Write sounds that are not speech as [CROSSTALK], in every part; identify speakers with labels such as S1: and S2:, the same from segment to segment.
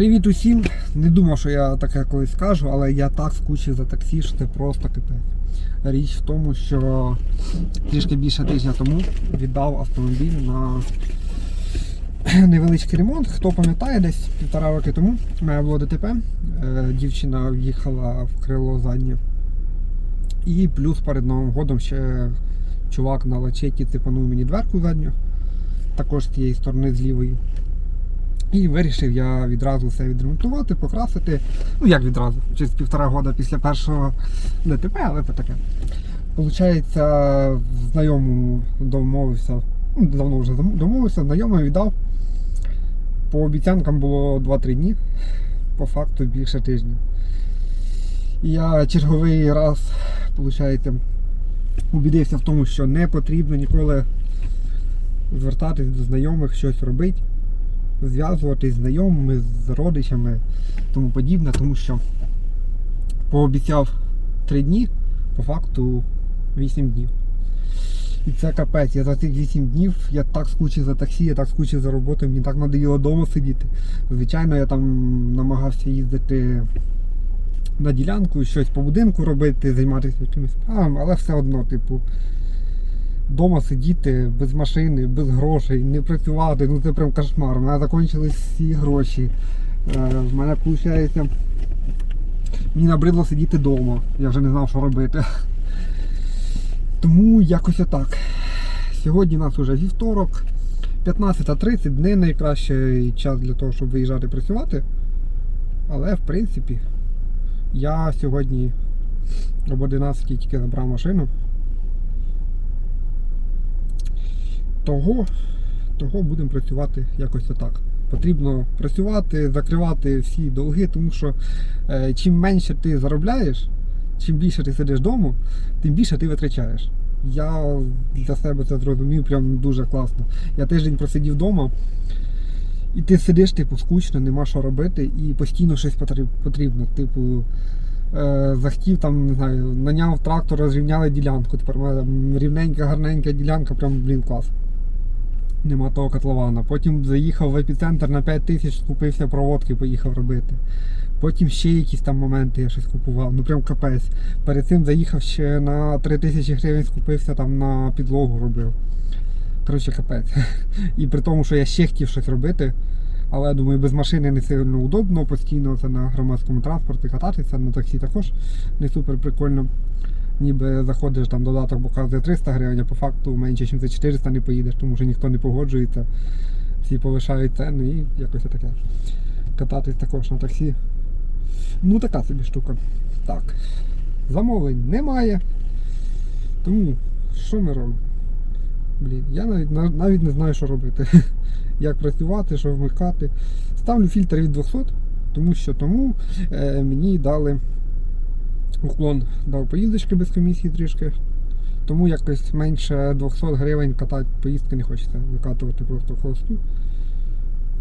S1: Привіт усім! Не думав, що я таке колись скажу, але я так скучив за таксі, що це просто капець. Річ в тому, що трішки більше тижня тому віддав автомобіль на невеличкий ремонт. Хто пам'ятає, десь півтора роки тому в мене було ДТП. Е, Дівчина в'їхала в крило заднє. І плюс перед Новим годом ще чувак на лачеті цепанув мені дверку задню, також з тієї сторони з лівої. І вирішив я відразу все відремонтувати, покрасити. Ну як відразу, через півтора года після першого ДТП, але це таке. Получається, знайомому домовився, ну, давно вже домовився, знайомий віддав. По обіцянкам було 2-3 дні, по факту більше тижня. Я черговий раз, виходить, убідився в тому, що не потрібно ніколи звертатись до знайомих, щось робити зв'язуватись з знайомими, з родичами тому подібне, тому що пообіцяв 3 дні, по факту 8 днів. І це капець. Я за цих 8 днів я так скучив за таксі, я так скучив за роботу, мені так надоїло вдома сидіти. Звичайно, я там намагався їздити на ділянку, щось по будинку робити, займатися якимись справами, але все одно, типу. Дома сидіти без машини, без грошей, не працювати, ну це прям кошмар. У мене закінчились всі гроші. Е, в мене виходить, мені набридло сидіти вдома. Я вже не знав, що робити. Тому якось отак. Сьогодні у нас вже вівторок, 15.30, не найкращий час для того, щоб виїжджати працювати. Але в принципі я сьогодні об 11 тільки забрав машину. Того, того будемо працювати якось отак. Потрібно працювати, закривати всі долги, тому що е, чим менше ти заробляєш, чим більше ти сидиш вдома, тим більше ти витрачаєш. Я для себе це зрозумів прям дуже класно. Я тиждень просидів вдома, і ти сидиш, типу, скучно, нема що робити, і постійно щось потрібно. Типу, е, захотів там, не знаю, наняв трактор, розрівняли ділянку. Тепер рівненька, гарненька ділянка, прям блін клас нема того котлована. Потім заїхав в епіцентр на 5 тисяч, купився проводки, поїхав робити. Потім ще якісь там моменти я щось купував, ну прям капець. Перед цим заїхав ще на 3 тисячі гривень, скупився там на підлогу робив. Коротше, капець. І при тому, що я ще хотів щось робити. Але я думаю, без машини не сильно удобно, постійно це на громадському транспорті кататися, на таксі також не супер прикольно ніби заходиш там додаток, показує 300 гривень, а по факту менше, ніж за 400 не поїдеш, тому що ніхто не погоджується, всі повишають ціни і якось таке. Кататись також на таксі. Ну така собі штука. Так. Замовлень немає. Тому що ми робимо? Блін, я навіть навіть не знаю, що робити. [LAUGHS] Як працювати, що вмикати. Ставлю фільтр від 200, тому що тому е, мені дали уклон дав поїздочки без комісії трішки. Тому якось менше 200 гривень катати поїздки не хочеться викатувати просто холосту.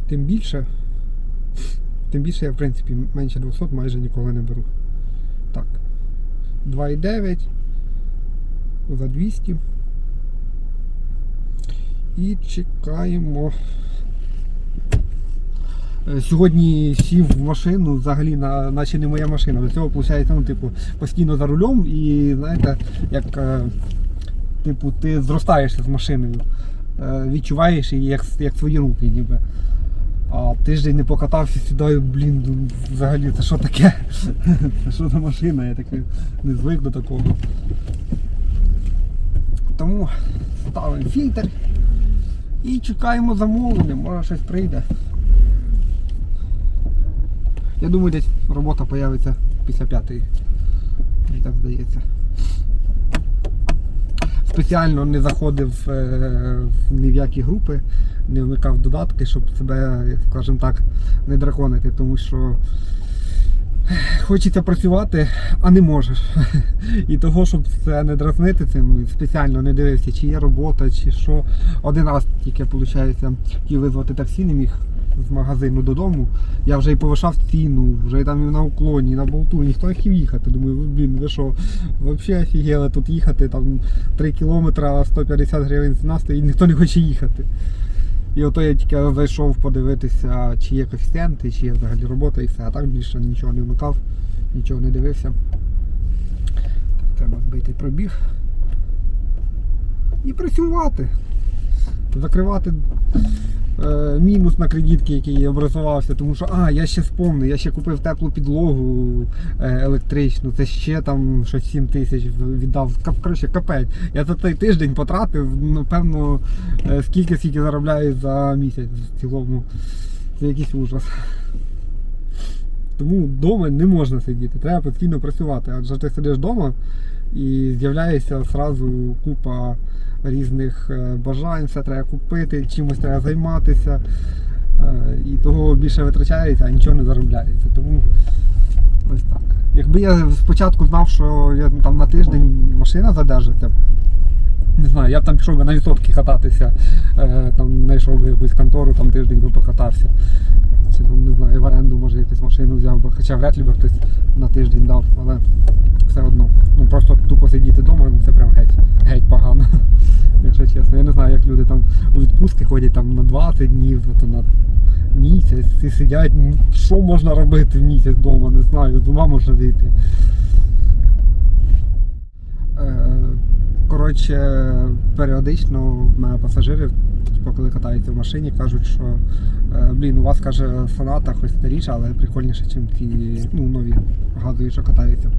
S1: Тим більше, тим більше я в принципі менше 200 майже ніколи не беру. Так. 2,9 за 200. І чекаємо. Е, сьогодні сів в машину, взагалі на, наче не моя машина. До цього виходить, ну, типу, постійно за рулем і знаєте, як е, типу, ти зростаєшся з машиною, е, відчуваєш її як як свої руки ніби. А тиждень не покатався сюди, блін, ну, взагалі це що таке? [LAUGHS] Це що за машина? Я такий не звик до такого. Тому ставимо фільтр і чекаємо замовлення, може щось прийде. Я думаю, десь робота з'явиться після п'ятої. Мені так здається. Спеціально не заходив е, ні в які групи, не вмикав додатки, щоб себе, скажімо так, не драконити, тому що хочеться працювати, а не можеш. І того, щоб це не дразнити цим, спеціально не дивився, чи є робота, чи що. Один раз тільки, виходить, хотів визвати таксі, не міг з магазину додому, я вже і повишав ціну, вже там і на уклоні, і на болту, ніхто не хотів їхати. Думаю, блін, ви що, взагалі офігели тут їхати, там 3 кілометри, 150 гривень ціна стоїть, ніхто не хоче їхати. І ото я тільки зайшов подивитися, чи є коефіцієнти, чи є взагалі робота і все. А так більше нічого не вмикав, нічого не дивився. Треба збити пробіг. І працювати. Закривати мінус на кредитки, який образувався, тому що а, я ще спомнив, я ще купив теплу підлогу е, електричну, це ще там щось 7 тисяч віддав. Коротше, капець. Я за цей тиждень потратив, ну, певно, е, скільки скільки заробляю за місяць в цілому. Це якийсь ужас. Тому вдома не можна сидіти, треба постійно працювати. Адже ти сидиш вдома і з'являється одразу купа різних е, бажань, все треба купити, чимось треба займатися. Е, І того більше витрачається, а нічого не заробляється. Тому ось так. Якби я спочатку знав, що я там на тиждень машина задержиться, не знаю, я б там пішов би на відсотки кататися, е, там знайшов би якусь контору, там тиждень би покатався. Чи там, не знаю, в оренду може якусь машину взяв би, хоча вряд ли би хтось на тиждень дав, але все одно. Ну просто тупо сидіти вдома, це прям люди там у відпустки ходять там на 20 днів, то на місяць і сидять. ну, Що можна робити в місяць вдома, не знаю, з ума можна зійти. Е, Коротше, періодично в мене пасажири, типу, коли катаються в машині, кажуть, що е, блін, у вас каже соната хоч старіша, але прикольніше, ніж ті ну, нові газові, що катаються.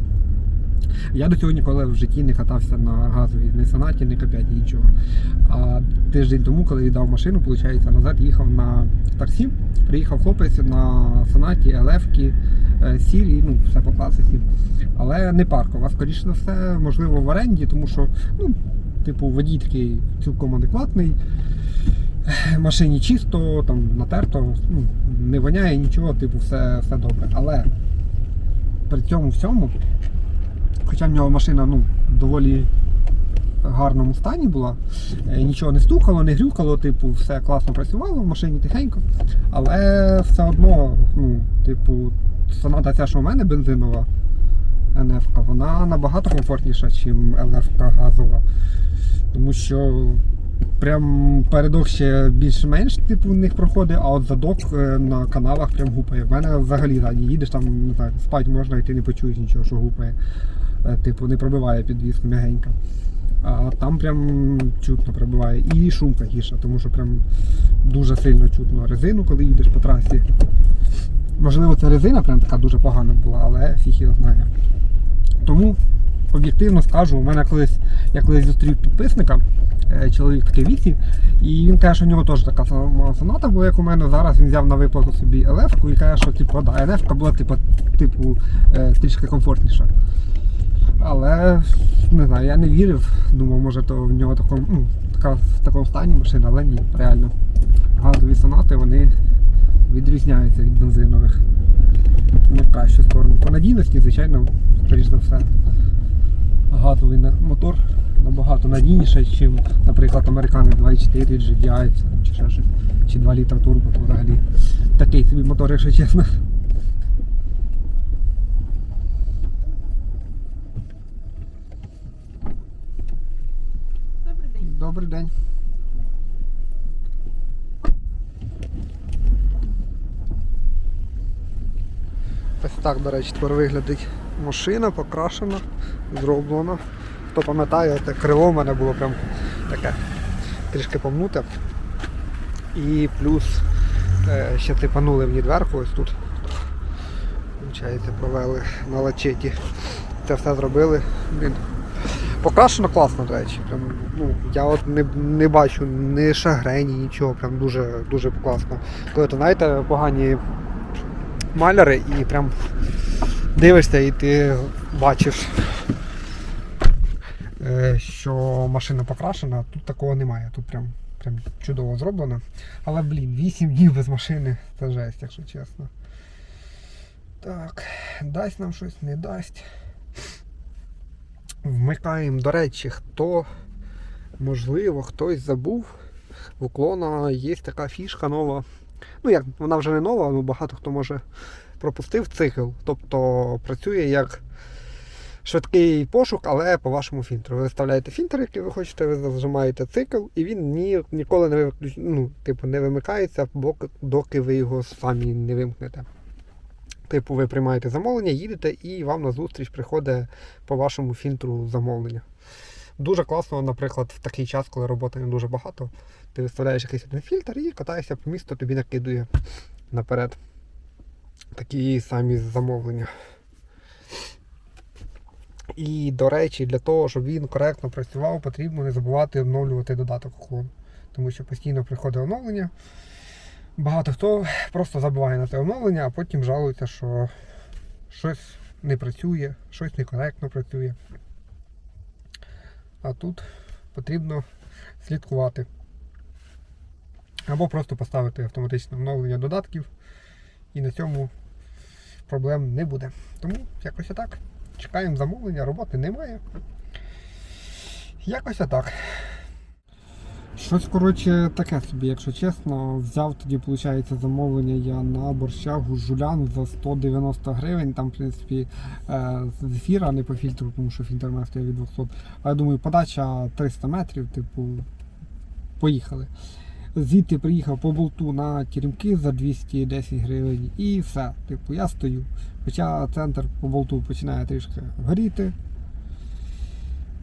S1: Я до цього ніколи в житті не катався на газовій, ні сонаті, ні коп'яті, нічого. А тиждень тому, коли віддав машину, виходить, назад їхав на таксі. Приїхав хлопець на сонаті, елефкі, е, сірі, ну, все по класиці. Але не паркова. Скоріше за все, можливо, в оренді, тому що, ну, типу, водій такий цілком адекватний. Машині чисто, там натерто, ну, не воняє нічого, типу, все, все добре. Але при цьому всьому, хоча в нього машина ну, доволі гарному стані була, е, нічого не стукало, не грюкало, типу, все класно працювало в машині тихенько. Але все одно, ну, типу, соната ця, що в мене бензинова НФ, вона набагато комфортніша, ніж ЛФ газова. Тому що прям передок ще більш-менш типу, в них проходить, а от задок е, на каналах прям гупає. В мене взагалі ззаді їдеш, там не знаю, спать можна і ти не почуєш нічого, що гупає. Е, Типу не пробиває підвіску м'ягенька. А там прям чутно пробиває. І шум тихіше, тому що прям дуже сильно чутно резину, коли їдеш по трасі. Можливо, ця резина прям така дуже погана була, але фіг його знає. Тому об'єктивно скажу, у мене колись, я колись зустрів підписника, е, чоловік такий віці, і він каже, що у нього теж така сама соната була, як у мене. Зараз він взяв на виплату собі ЛФ-ку і каже, що типу, да, ЛФ була типу, типу е, трішки комфортніша. Але не знаю, я не вірив. Думав, може то в нього такому, ну, така, в такому стані машина, але ні, реально. Газові сонати вони відрізняються від бензинових. Не в кращу сторону. По надійності, звичайно, скоріш за все, газовий мотор набагато надійніше, ніж, наприклад, американи 2.4 GDI чи ще чи 2 літра турбо, взагалі такий собі мотор, якщо чесно.
S2: Добрий день.
S1: Ось так, до речі, тепер виглядить машина, покрашена, зроблена. Хто пам'ятає, це крило в мене було прям таке трішки помнуте. І плюс е, ще типанули мені дверку ось тут. Получається, провели на лачеті. Це все зробили. Блін, Покрашено класно, до речі. Прям, ну, я от не, не бачу ні шагрені, нічого, прям дуже, дуже класно. Коли то, знаєте, погані маляри і прям дивишся і ти бачиш, е, що машина покрашена, тут такого немає. Тут прям, прям чудово зроблено. Але, блін, 8 днів без машини це жесть, якщо чесно. Так, дасть нам щось, не дасть. Вмикаємо, до речі, хто, можливо, хтось забув. В уклона є така фішка нова. Ну, як вона вже не нова, але багато хто може пропустив цикл. Тобто працює як швидкий пошук, але по вашому фільтру. Ви виставляєте фільтр, який ви хочете, ви зажимаєте цикл, і він ні, ніколи не виключ... ну, типу, не вимикається, доки ви його самі не вимкнете. Типу, ви приймаєте замовлення, їдете, і вам на зустріч приходить по вашому фільтру замовлення. Дуже класно, наприклад, в такий час, коли роботи не дуже багато, ти виставляєш якийсь один фільтр і катаєшся по місту, тобі накидує наперед такі самі замовлення. І, до речі, для того, щоб він коректно працював, потрібно не забувати оновлювати додаток уклон. Тому що постійно приходить оновлення. Багато хто просто забуває на це оновлення, а потім жалується, що щось не працює, щось некоректно працює. А тут потрібно слідкувати. Або просто поставити автоматичне оновлення додатків, і на цьому проблем не буде. Тому якось так. Чекаємо замовлення, роботи немає. Якось так. Щось, коротше, таке собі, якщо чесно, взяв тоді, виходить, замовлення я на борщагу жулян за 190 гривень. Там, в принципі, е, з ефіра, а не по фільтру, тому що фільтр має стояв від 200. А я думаю, подача 300 метрів, типу, поїхали. Звідти приїхав по болту на теремки за 210 гривень і все. Типу, я стою. Хоча центр по болту починає трішки горіти.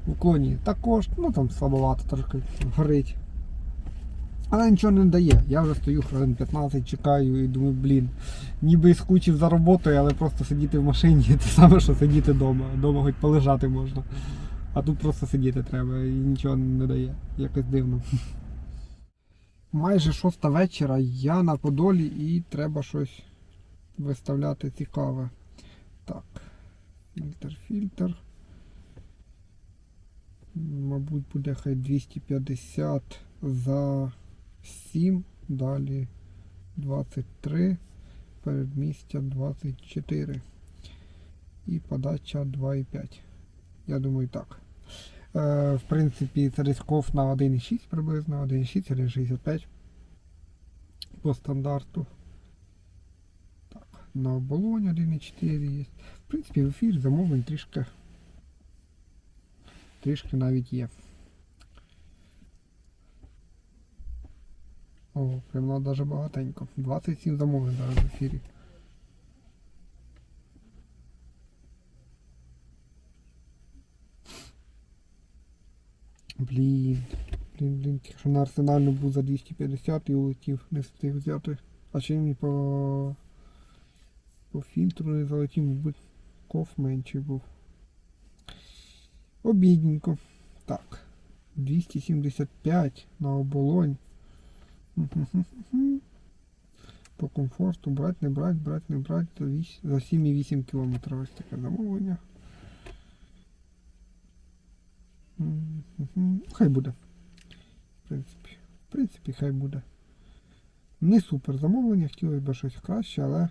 S1: В уклоні також, ну там слабовато трошки горить. Але нічого не дає. Я вже стою хвилин 15, чекаю і думаю, блін, ніби скучив за роботою, але просто сидіти в машині [LAUGHS] те саме, що сидіти вдома. Дома хоч полежати можна. А тут просто сидіти треба і нічого не дає. Якось дивно. Майже шоста вечора, я на Подолі і треба щось виставляти цікаве. Так. Фільтр, фільтр. Мабуть, буде хай 250 за 7, далі 23, передмістя 24 і подача 2,5. Я думаю так. Е, в принципі, це десь ков на 1,6 приблизно, 1,6, 1,65 по стандарту. Так, на оболонь 1,4 є. В принципі, в ефір замовлень трішки трішки навіть є. О, прямо навіть багатенько. 27 замовлень зараз в ефірі. Блін, блін, блін, тільки що на арсенальну був за 250 і улетів, не встиг взяти. А чи мені по, по фільтру не залетів, мабуть, коф менший був. Обідненько. Так. 275 на оболонь. По комфорту брать, не брать, брать, не брать. За вісь- За 7,8 км ось таке замовлення. Хай буде. В принципі. В принципі, хай буде. Не супер замовлення, хотілося б щось краще, але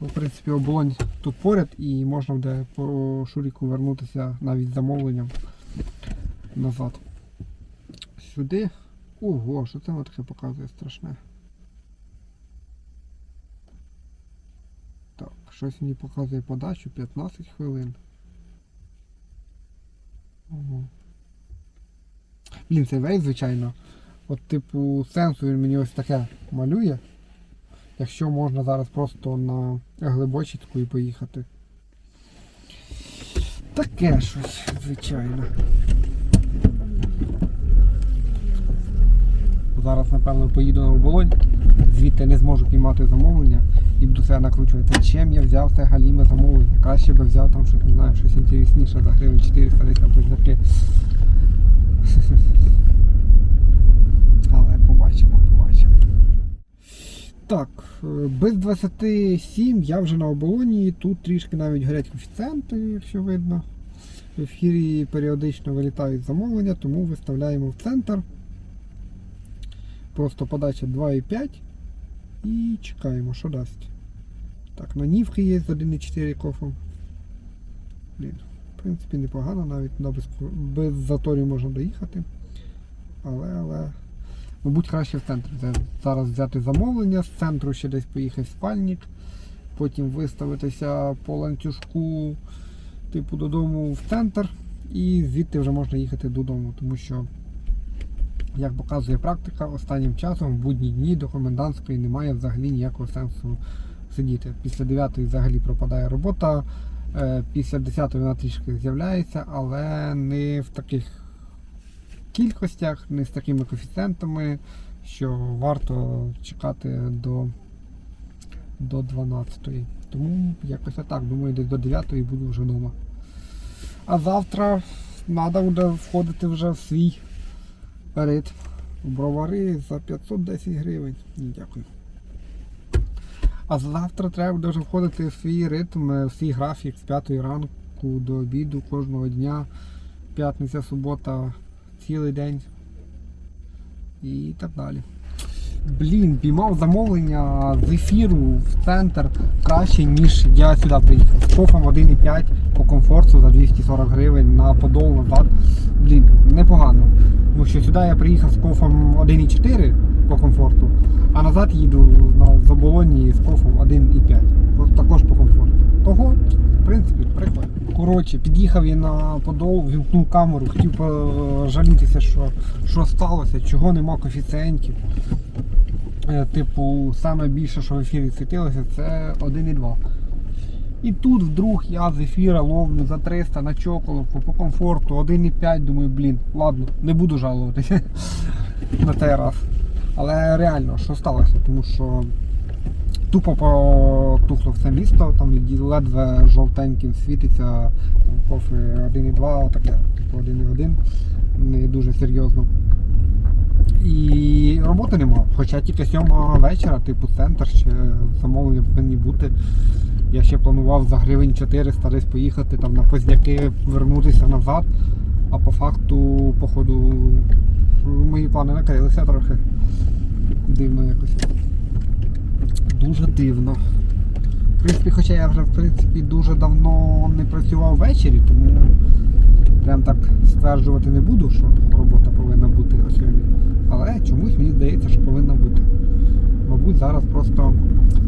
S1: в принципі оболонь тут поряд і можна буде по шуріку вернутися навіть замовленням назад. Сюди. Ого, що це воно таке показує страшне. Так, щось мені показує подачу 15 хвилин. Ого. Блін, цей вейс, звичайно. От типу сенсу він мені ось таке малює. Якщо можна зараз просто на глибочицьку і поїхати. Таке щось, звичайно. Зараз, напевно, поїду на оболонь, звідти не зможу піймати замовлення і буду себе накручувати. Чим я взяв це галіме замовлення? Краще би взяв там щось, не знаю, щось інтересніше за гривень 400 десь або таке. Так, е, без 27 я вже на оболоні, тут трішки навіть горять коефіцієнти, якщо видно. В ефірі періодично вилітають замовлення, тому виставляємо в центр. Просто подача 2,5 і чекаємо, що дасть. Так, на нівки є з 1,4 кофом. Блін, в принципі непогано, навіть на без, без заторів можна доїхати. Але, але. Мабуть, краще в центр. Зараз взяти замовлення, з центру ще десь поїхати в спальник, потім виставитися по ланцюжку типу, додому в центр, і звідти вже можна їхати додому, тому що, як показує практика, останнім часом в будні дні до комендантської немає взагалі ніякого сенсу сидіти. Після 9 взагалі пропадає робота, е, після 10 вона трішки з'являється, але не в таких кількостях, не з такими коефіцієнтами, що варто чекати до, до 12. Тому якось так, думаю, десь до 9 буду вже вдома. А завтра треба буде входити вже в свій ритм. Бровари за 510 гривень. Дякую. А завтра треба буде вже входити в свій ритм, е, в свій графік з 5 ранку до обіду кожного дня. П'ятниця, субота, цілий день. І так далі. Блін, піймав замовлення з ефіру в центр краще, ніж я сюди приїхав. З кофом 1,5 по комфорту за 240 гривень на подол назад. Блін, непогано. Тому що сюди я приїхав з кофом 1,4 по комфорту, а назад їду на заболоні з кофом 1,5. Також по комфорту. Того, принципі, прикольно. Коротше, під'їхав я на подол, вімкнув камеру, хотів пожалітися, що, що сталося, чого нема коефіцієнтів. Е, Типу, саме більше, що в ефірі світилося, це 1,2. І тут вдруг я з ефіра ловлю за 300 на чоколовку по комфорту 1,5, думаю, блін, ладно, не буду жалуватися [LAUGHS] на цей раз. Але реально, що сталося? Тому що тупо потухло все місто, там ледве жовтеньким світиться, кофе 1,2, таке, типу 1,1, не дуже серйозно. І роботи нема. Хоча тільки сьома вечора, типу центр, ще замовлення повинні бути. Я ще планував за гривень 400 десь поїхати там на поздяки, вернутися назад. А по факту, походу, мої плани накрилися трохи. Дивно якось. Дуже дивно. В принципі, хоча я вже в принципі дуже давно не працював ввечері, тому прям так стверджувати не буду, що робота повинна бути о сьомій. Але чомусь мені здається, що повинна бути. Мабуть, зараз просто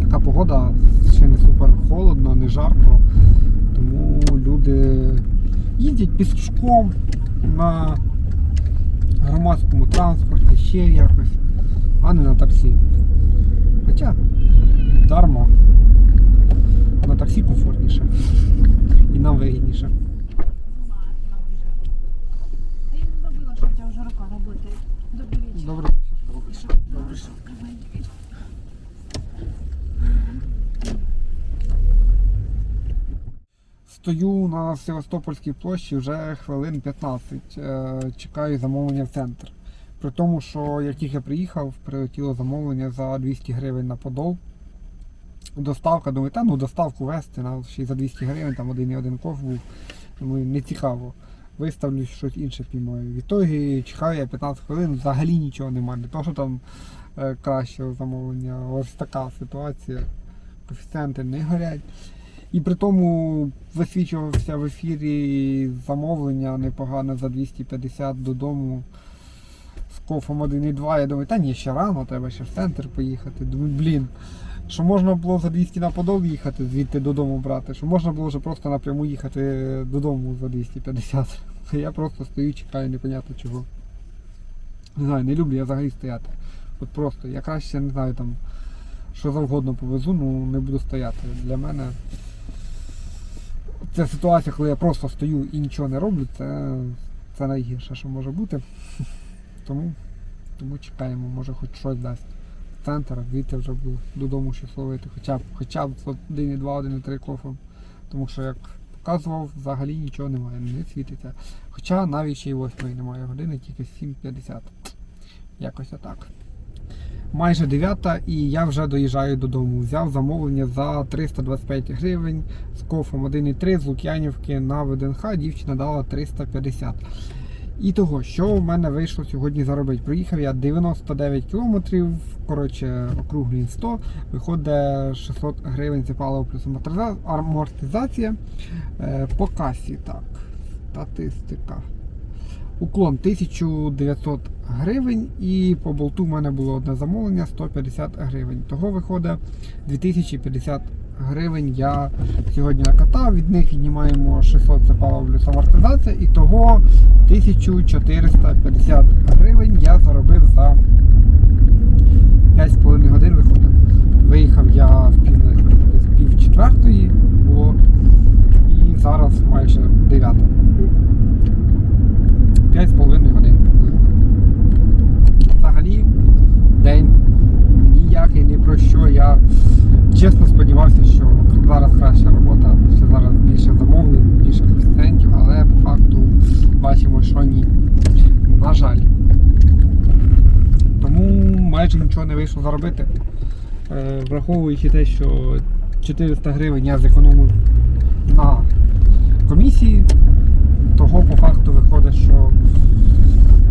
S1: така погода, ще не супер холодно, не жарко. Тому люди їздять пішком на громадському транспорті, ще якось, а не на таксі. Хоча дарма. На таксі комфортніше. І нам вигідніше.
S2: Я не забыла, что у тебя уже рука работает. Добрый вечер.
S1: Добре. Добре. Стою на Севастопольській площі вже хвилин 15. е, Чекаю замовлення в центр. При тому, що як тільки приїхав, прилетіло замовлення за 200 гривень на подол. Доставка, думаю, та ну доставку вести, на ще й за 200 гривень, там один і один коф був. Думаю, не цікаво. Виставлю щось інше піймаю. Відтоді чекаю я 15 хвилин, взагалі нічого немає. Не то, що там е, кращого замовлення. Ось така ситуація. Коефіцієнти не горять. І при тому висвічувався в ефірі замовлення непогане за 250 додому з кофом 1,2. Я думаю, та ні, ще рано, треба ще в центр поїхати. Думаю, блін, що можна було за 200 на подол їхати, звідти додому брати, що можна було вже просто напряму їхати додому за 250. [LAUGHS] Я просто стою, чекаю, непонятно чого. Не знаю, не люблю я взагалі стояти. От просто, я краще не знаю там, що завгодно повезу, ну не буду стояти. Для мене ця ситуація, коли я просто стою і нічого не роблю, це, це найгірше, що може бути. [LAUGHS] Тому, тому чекаємо, може хоч щось дасть. Центр, звідти вже буду додому щось ловити, хоча б хоча б 1,2, 1,3 кофе. Тому що як показував, взагалі нічого немає, не світиться. Хоча навіть ще й 8 немає години, тільки 7.50. Якось отак. Майже 9 і я вже доїжджаю додому. Взяв замовлення за 325 гривень з кофом 1,3 з Лук'янівки на ВДНХ. Дівчина дала 350. І того, що в мене вийшло сьогодні заробити? Проїхав я 99 кілометрів, коротше, округлі 100, виходить 600 гривень це паливо плюс амортизація. Е, По касі, так, статистика. Уклон 1900 гривень і по болту в мене було одне замовлення 150 гривень. Того виходить 2050 гривень я сьогодні накатав. Від них віднімаємо 600 це паливо плюс амортизація. І того 1450 гривень я заробив за 5,5 годин виходить. Виїхав я в пів, десь пів четвертої було. І зараз майже 9. 5,5 годин. Взагалі день ніякий не про що. Я чесно сподівався, що зараз краща робота, що зараз більше замовлень, більше коефіцієнтів, але по факту бачимо, що ні. На жаль. Тому майже вийшло заробити. Е, Враховуючи те, що 400 гривень я зекономив на комісії, того по факту виходить, що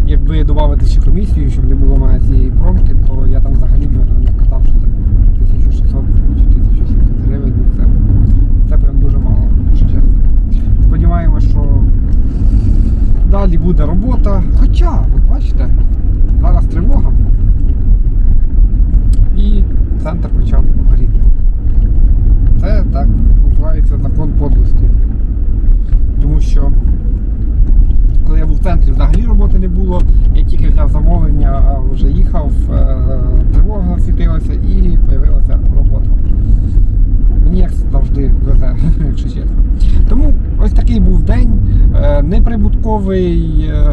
S1: якби додати ще комісію, щоб не було мене цієї промки, то я там взагалі б накатав що 1600 чи 1700 гривень. Ну, Це, це прям дуже мало. Сподіваємося, що далі буде робота. Хоча, от бачите, зараз тривога. Центр почав горіти. Це так називається закон подлості. Тому що коли я був в центрі, взагалі роботи не було. Я тільки взяв замовлення, вже їхав, е, тривога світилася і з'явилася робота. Мені як завжди везе, [LAUGHS] якщо чесно. Тому ось такий був день, е, неприбутковий, е,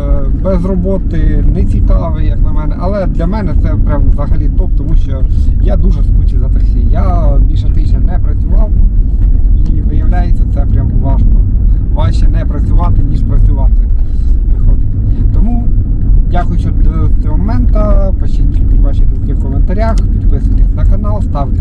S1: без роботи, нецікавий, як на мене. Але для мене це прям взагалі топ, тому що я дуже скучив за таксі. Я більше тижня не працював і виявляється, це прям важко. Важче не працювати, ніж працювати. Виходить. Тому дякую, що до цього моменту. Пишіть ваші думки в коментарях, підписуйтесь на канал, ставте